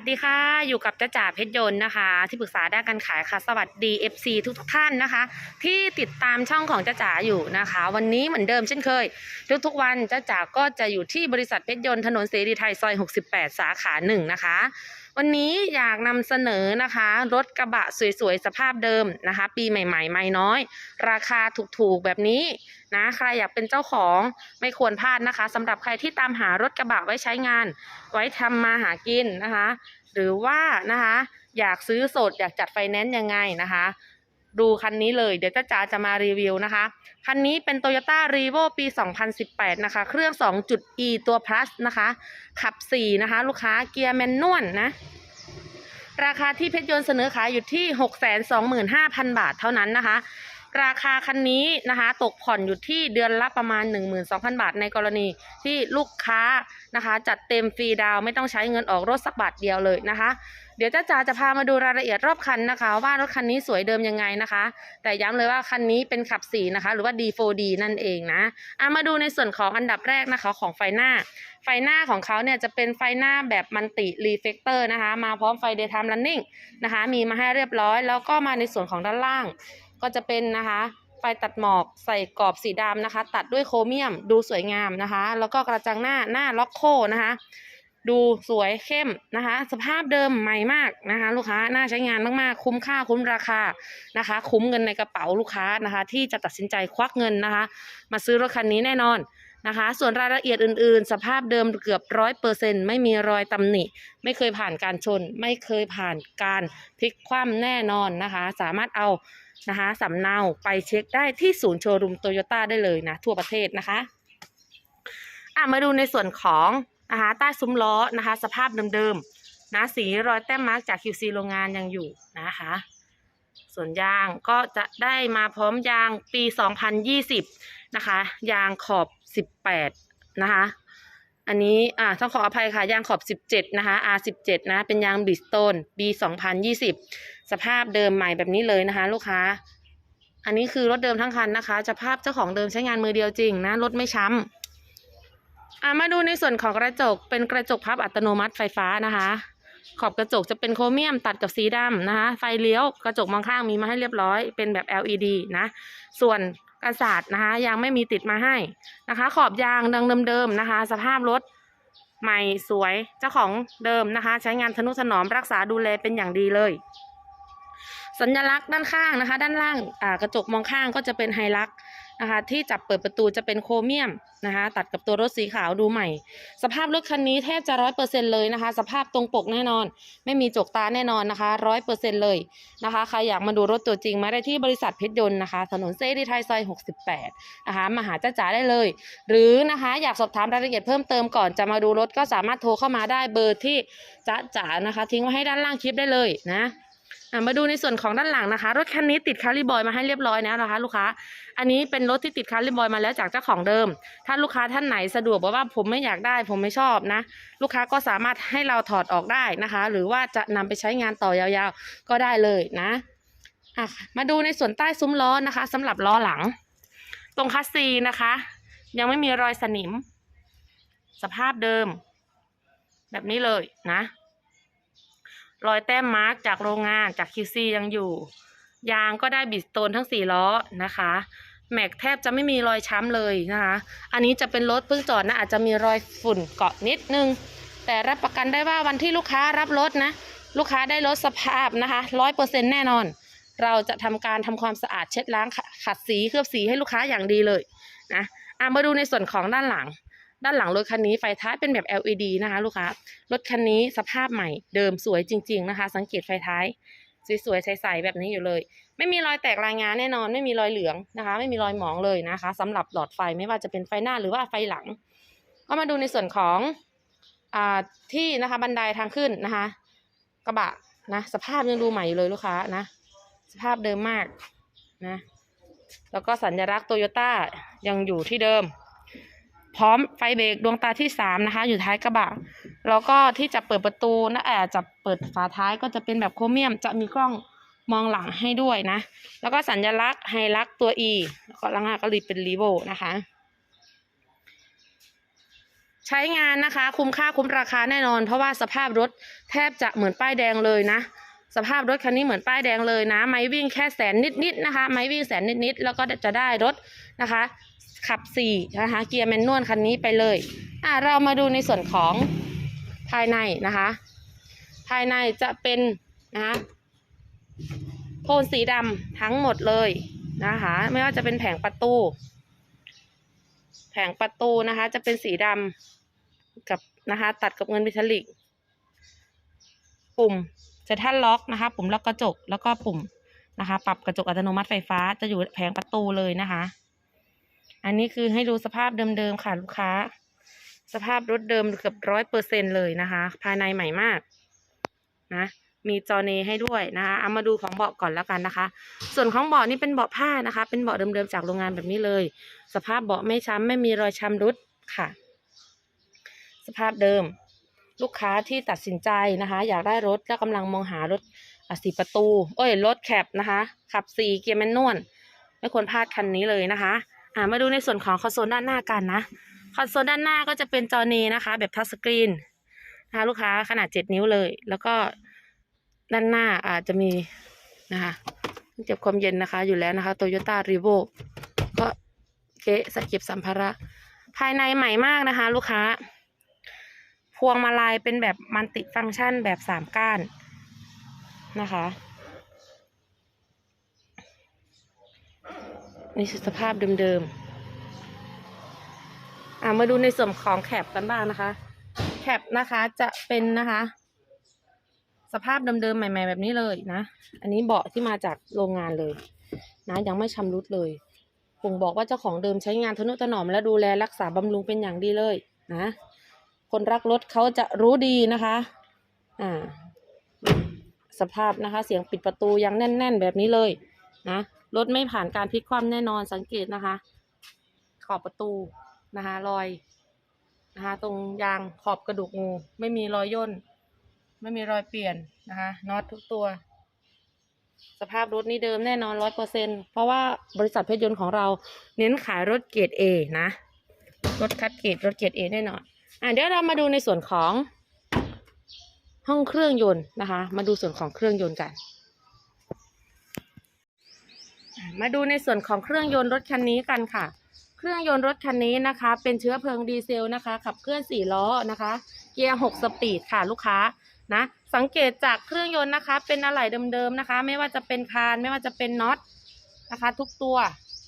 วัสดีค่ะ อยู่กับจ้าจ่าเพชรยนต์นะคะ ที่ปรึกษาด้านการขายค่ะ สวัสดี FC ทุกทท่านนะคะ ที่ติดตามช่องของจ้าจ่าอยู่นะคะ วันนี้เหมือนเดิมเช่นเคย ทุกๆวันจ้าจ่าก็จะอยู่ที่บริษัทเพชรยนต์ถนนเสรีไทยซอย 68 สาขาหนึ่งนะคะ วันนี้อยากนำเสนอนะคะรถกระบะสวยๆ สภาพเดิมนะคะ ปีใหม่ๆ ไม่น้อย ราคาถูกๆ แบบนี้นะใครอยากเป็นเจ้าของไม่ควรพลาดนะคะสำหรับใครที่ตามหารถกระบะไว้ใช้งาน ไว้ทำมาหากินนะคะ หรือว่านะคะ อยากซื้อสดอยากจัดไฟแนนซ์ยังไงนะคะ ดูคันนี้เลย เดี๋ยวจ้าจ๋าจะมารีวิวนะคะ คันนี้เป็น Toyota r e v o ปี 2018 นะคะ เครื่อง 2.e ตัว plus นะคะ ขับ 4 นะคะ ลูกค้าเกียร์แมนนวลนะ ราคาที่เพชรยนต์เสนอขายอยู่ที่ 625,000 บาทเท่านั้นนะคะ ราคาคันนี้นะคะตกผ่อนอยู่ที่เดือนละประมาณ 12,000 บาทในกรณีที่ลูกค้านะคะจัดเต็มฟรีดาวไม่ต้องใช้เงินออกรถสักบาทเดียวเลยนะคะ เดี๋ยวจ้าจ๋าจะพามาดูรายละเอียดรอบคันนะคะว่ารถคันนี้สวยเดิมยังไงนะคะ แต่ย้ำเลยว่าคันนี้เป็นขับสีนะคะ หรือว่า D4D นั่นเองนะอะมาดูในส่วนของอันดับแรกนะคะของไฟหน้า ไฟหน้าของเขาเนี่ยจะเป็นไฟหน้าแบบมันติรีเฟกเตอร์นะคะ มาพร้อมไฟ daytime running นะคะ มีมาให้เรียบร้อย แล้วก็มาในส่วนของด้านล่าง ก็จะเป็นนะคะไฟตัดหมอกใส่กรอบสีดำนะคะ ตัดด้วยโครเมียมดูสวยงามนะคะ แล้วก็กระจังหน้าหน้าล็อกโคนะคะ ดูสวยเข้มนะคะ สภาพเดิมใหม่มากนะคะ ลูกค้าน่าใช้งานมากๆ คุ้มค่าคุ้มราคานะคะ คุ้มเงินในกระเป๋าลูกค้านะคะ ที่จะตัดสินใจควักเงินนะคะ มาซื้อรถคันนี้แน่นอนนะคะ ส่วนรายละเอียดอื่นๆ สภาพเดิมเกือบร้อยเปอร์เซ็นไม่มีรอยตำหนิ ไม่เคยผ่านการชน ไม่เคยผ่านการพลิกคว่ำแน่นอนนะคะ สามารถเอา นะคะสำเนาไปเช็คได้ที่ศูนย์โชว์รูมโตโยต้าได้เลยนะ ทั่วประเทศนะคะอะมาดูในส่วนของนะคะใต้ซุ้มล้อนะคะ สภาพเดิมๆนะสีรอยแต้มมาร์กจาก QC โรงงานยังอยู่นะคะส่วนยางก็จะได้มาพร้อมยางปี 2020 นะคะ ยางขอบ 18 นะคะ อันนี้อ่าต้องขออภัยค่ะ ยางขอบ 17 นะคะ R17 นะ เป็นยางบิสโตนปี2020 สภาพเดิมใหม่แบบนี้เลยนะคะ ลูกค้า อันนี้คือรถเดิมทั้งคันนะคะสภาพเจ้าของเดิมใช้งานมือเดียวจริงนะ รถไม่ช้ำอะมาดูในส่วนของกระจก เป็นกระจกพับอัตโนมัติไฟฟ้านะคะ ขอบกระจกจะเป็นโครเมียมตัดกับสีดำนะคะ ไฟเลี้ยว กระจกมองข้างมีมาให้เรียบร้อย เป็นแบบ LED นะ ส่วน กันสาดนะคะยังไม่มีติดมาให้นะคะ ขอบยางดังเดิมๆนะคะ สภาพรถใหม่สวยเจ้าของเดิมนะคะ ใช้งานทนุถนอมรักษาดูแลเป็นอย่างดีเลย สัญลักษณ์ด้านข้างนะคะ ด้านล่างกระจกมองข้างก็จะเป็นไฮลัก นะคะที่จับเปิดประตูจะเป็นโครเมียมนะคะตัดกับตัวรถสีขาวดูใหม่ สภาพรถคันนี้แทบจะร้อยเปอร์เซ็นเลยนะคะ สภาพตรงปกแน่นอน ไม่มีจกตาแน่นอนนะคะร้อยเปอร์เซ็นเลยนะคะใครอยากมาดูรถตัวจริงมาได้ที่บริษัทเพชรยนต์นะคะ ถนนเซรีไทยซอย68นะคะมาหาจ้าจ๋าได้เลย หรือนะคะอยากสอบถามรายละเอียดเพิ่มเติมก่อนจะมาดูรถก็สามารถโทรเข้ามาได้เบอร์ที่จ้าจ๋านะคะ ทิ้งไว้ให้ด้านล่างคลิปได้เลยนะ มาดูในส่วนของด้านหลังนะคะ รถคันนี้ติดคาริบอยมาให้เรียบร้อยแล้วนะคะ ลูกค้า อันนี้เป็นรถที่ติดคาริบอยมาแล้วจากเจ้าของเดิม ถ้าลูกค้าท่านไหนสะดวกบอกว่าผมไม่อยากได้ ผมไม่ชอบนะ ลูกค้าก็สามารถให้เราถอดออกได้นะคะ หรือว่าจะนำไปใช้งานต่อยาวๆ ก็ได้เลยนะะมาดูในส่วนใต้ซุ้มล้อนะคะสำหรับล้อหลัง ตรงคัสซีนะคะ ยังไม่มีรอยสนิม สภาพเดิม แบบนี้เลยนะ รอยแต้มมาร์กจากโรงงานจาก QC ยังอยู่ ยางก็ได้บิดสโตนทั้งสี่ล้อนะคะแม็กแทบจะไม่มีรอยช้ำเลยนะคะ อันนี้จะเป็นรถเพิ่งจอดนะอาจจะมีรอยฝุ่นเกาะนิดนึง แต่รับประกันได้ว่าวันที่ลูกค้ารับรถนะ ลูกค้าได้รถสภาพนะคะร้อยเปอร์เซ็นแน่นอน เราจะทำการทำความสะอาดเช็ดล้างขขัดสีเคลือบสีให้ลูกค้าอย่างดีเลยนะอะมาดูในส่วนของด้านหลัง ด้านหลังรถคันนี้ไฟท้ายเป็นแบบ LED นะคะลูกค้ารถคันนี้สภาพใหม่เดิมสวยจริง ๆนะคะ สังเกตไฟท้ายสวยๆใสๆแบบนี้อยู่เลย ไม่มีรอยแตกรายงานแน่นอน ไม่มีรอยเหลืองนะคะ ไม่มีรอยหมองเลยนะคะสำหรับหลอดไฟไม่ว่าจะเป็นไฟหน้าหรือว่าไฟหลัง ก็มาดูในส่วนของอ่าที่นะคะบันไดทางขึ้นนะคะ กระบะนะสภาพยังดูใหม่อยู่เลยลูกค้านะ สภาพเดิมมากนะแล้วก็สัญลักษณ์โตโยต้ายังอยู่ที่เดิม พร้อมไฟเบรกดวงตาที่สามนะคะ อยู่ท้ายกระบะแล้วก็ที่จะเปิดประตูนะแอบจะเปิดฝาท้ายก็จะเป็นแบบโครเมียม จะมีกล้องมองหลังให้ด้วยนะ แล้วก็สัญลักษณ์ไฮลักตัว E แล้วก็ลังหาก็รีเป็นรีโวนะคะ ใช้งานนะคะ คุ้มค่าคุ้มราคาแน่นอน เพราะว่าสภาพรถแทบจะเหมือนป้ายแดงเลยนะ สภาพรถคันนี้เหมือนป้ายแดงเลยนะ ไม้วิ่งแค่แสนนิดๆนะคะ ไม้วิ่งแสนนิดๆแล้วก็จะได้รถนะคะ ขับสี่นะคะเกียร์แมนนวลคันนี้ไปเลยอะเรามาดูในส่วนของภายในนะคะ ภายในจะเป็นนะคะโทนสีดำทั้งหมดเลยนะคะ ไม่ว่าจะเป็นแผงประตู แผงประตูนะคะ จะเป็นสีดำกับนะคะ ตัดกับเงินบิทลิก ปุ่มจะท่านล็อกนะคะ ปุ่มล็อกกระจกแล้วก็ปุ่มนะคะ ปรับกระจกอัตโนมัติไฟฟ้าจะอยู่แผงประตูเลยนะคะ อันนี้คือให้ดูสภาพเดิมๆค่ะลูกค้า สภาพรถเดิมเกือบร้อยเปอร์เซ็นเลยนะคะ ภายในใหม่มากนะมีจอเนให้ด้วยนะคะเอามาดูของเบาะก่อนแล้วกันนะคะ ส่วนของเบาะนี่เป็นเบาะผ้านะคะ เป็นเบาะเดิมๆจากโรงงานแบบนี้เลย สภาพเบาะไม่ช้ำไม่มีรอยชำรุดค่ะ สภาพเดิม ลูกค้าที่ตัดสินใจนะคะ อยากได้รถและกำลังมองหารถอสี่ประตู เอ้ยรถแคปนะคะ ขับสี่เกียร์แมนนวลไม่ควรพลาดคันนี้เลยนะคะ อ่ามาดูในส่วนของคอนโซลด้านหน้ากันนะ คอนโซลด้านหน้าก็จะเป็นจอเนนะคะ แบบทัชสกรีนนะคะลูกค้าขนาด7นิ้วเลย แล้วก็ด้านหน้าอาจจะมีนะคะเก็บความเย็นนะคะอยู่แล้วนะคะโตโยต้ารีโวก็เกะสก็บสัมภาระ ภายในใหม่มากนะคะ ลูกค้า พวงมาลัยเป็นแบบมันติฟังก์ชันแบบสามก้านนะคะ นี่คือสภาพเดิมๆ อ่ามาดูในส่วนของแคปกันบ้างนะคะ แคปนะคะจะเป็นนะคะ สภาพเดิมๆใหม่ ๆ แบบนี้เลยนะ อันนี้เบาะที่มาจากโรงงานเลย นะยังไม่ชำรุดเลยผมบอกว่าเจ้าของเดิมใช้งานทนุถนอมและดูแลรักษาบำรุงเป็นอย่างดีเลยนะ คนรักรถเขาจะรู้ดีนะคะ อ่า สภาพนะคะ เสียงปิดประตูยังแน่น ๆ แบบนี้เลยนะ รถไม่ผ่านการพลิกคว่ำแน่นอนสังเกตนะคะ ขอบประตูนะคะรอยนะคะตรงยางขอบกระดูกงู ไม่มีรอยย่น ไม่มีรอยเปลี่ยนนะคะน็อตทุกตัว สภาพรถนี่เดิมแน่นอนร้อยเปอร์เซ็นเพราะว่าบริษัทเพชรยนต์ของเราเน้นขายรถเกรด A นะ รถคัดเกรดรถเกรด A แน่นอนอะเดี๋ยวเรามาดูในส่วนของห้องเครื่องยนต์นะคะ มาดูส่วนของเครื่องยนต์กัน มาดูในส่วนของเครื่องยนต์รถคันนี้กันค่ะ เครื่องยนต์รถคันนี้นะคะ เป็นเชื้อเพลิงดีเซลนะคะ ขับเคลื่อนสี่ล้อนะคะ เกียร์หกสปีดค่ะลูกค้านะสังเกตจากเครื่องยนต์นะคะ เป็นอะไหล่เดิมๆนะคะ ไม่ว่าจะเป็นคานไม่ว่าจะเป็นน็อตนะคะ ทุกตัว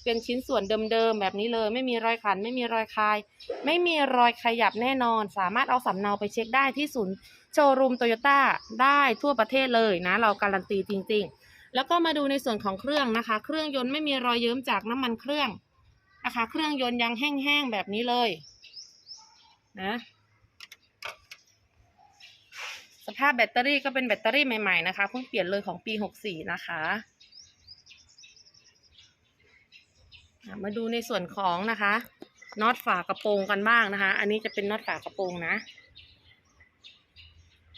เป็นชิ้นส่วนเดิมๆแบบนี้เลย ไม่มีรอยขัน ไม่มีรอยคาย ไม่มีรอยขยับแน่นอน สามารถเอาสำเนาไปเช็คได้ที่ศูนย์โชว์รูมโตโยต้าได้ทั่วประเทศเลยนะ เราการันตีจริง ๆ แล้วก็มาดูในส่วนของเครื่องนะคะ เครื่องยนต์ไม่มีรอยเยิ้มจากน้ำมันเครื่องนะคะ เครื่องยนต์ยังแห้งๆแบบนี้เลยนะสภาพแบตเตอรี่ก็เป็นแบตเตอรี่ใหม่ๆนะคะเพิ่งเปลี่ยนเลยของปี64นะคะมาดูในส่วนของนะคะน็อตฝากระโปรงกันบ้างนะคะ อันนี้จะเป็นน็อตฝากระโปรงนะ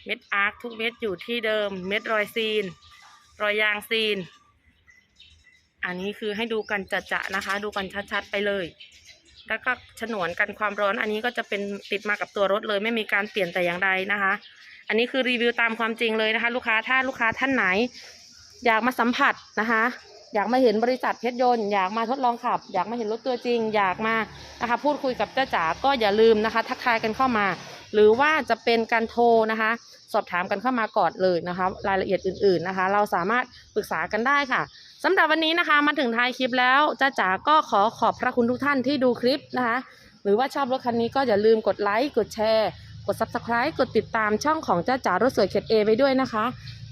เม็ดอาร์คทุกเม็ดอยู่ที่เดิม เม็ดรอยซีน รอยยางซีน อันนี้คือให้ดูกันจะๆนะคะ ดูกันชัดๆไปเลย แล้วก็ฉนวนกันความร้อน อันนี้ก็จะเป็นติดมากับตัวรถเลย ไม่มีการเปลี่ยนแต่อย่างใดนะคะ อันนี้คือรีวิวตามความจริงเลยนะคะ ลูกค้าถ้าลูกค้าท่านไหน อยากมาสัมผัสนะคะอยากมาเห็นบริษัทเพชรยนต์อยากมาทดลองขับ อยากมาเห็นรถตัวจริง อยากมานะคะพูดคุยกับเจ้าจ๋าก็อย่าลืมนะคะ ทักทายกันเข้ามา หรือว่าจะเป็นการโทรนะคะ สอบถามกันเข้ามาก่อนเลยนะคะ รายละเอียดอื่นๆนะคะ เราสามารถปรึกษากันได้ค่ะสำหรับวันนี้นะคะมาถึงท้ายคลิปแล้วจ้าจ๋าก็ขอขอบพระคุณทุกท่านที่ดูคลิปนะคะ หรือว่าชอบรถคันนี้ก็อย่าลืมกดไลค์กดแชร์กด subscribe กดติดตามช่องของจ้าจ๋ารถสวยเขตเอไว้ด้วยนะคะ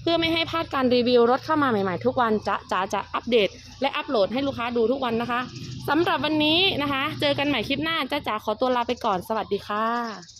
เพื่อไม่ให้พลาดการรีวิวรถเข้ามาใหม่ๆ ทุกวันจะจ๋าจะอัปเดต และอัปโหลดให้ลูกค้าดูทุกวันนะคะสำหรับวันนี้นะคะ เจอกันใหม่คลิปหน้าจ้าจ๋าขอตัวลาไปก่อนสวัสดีค่ะ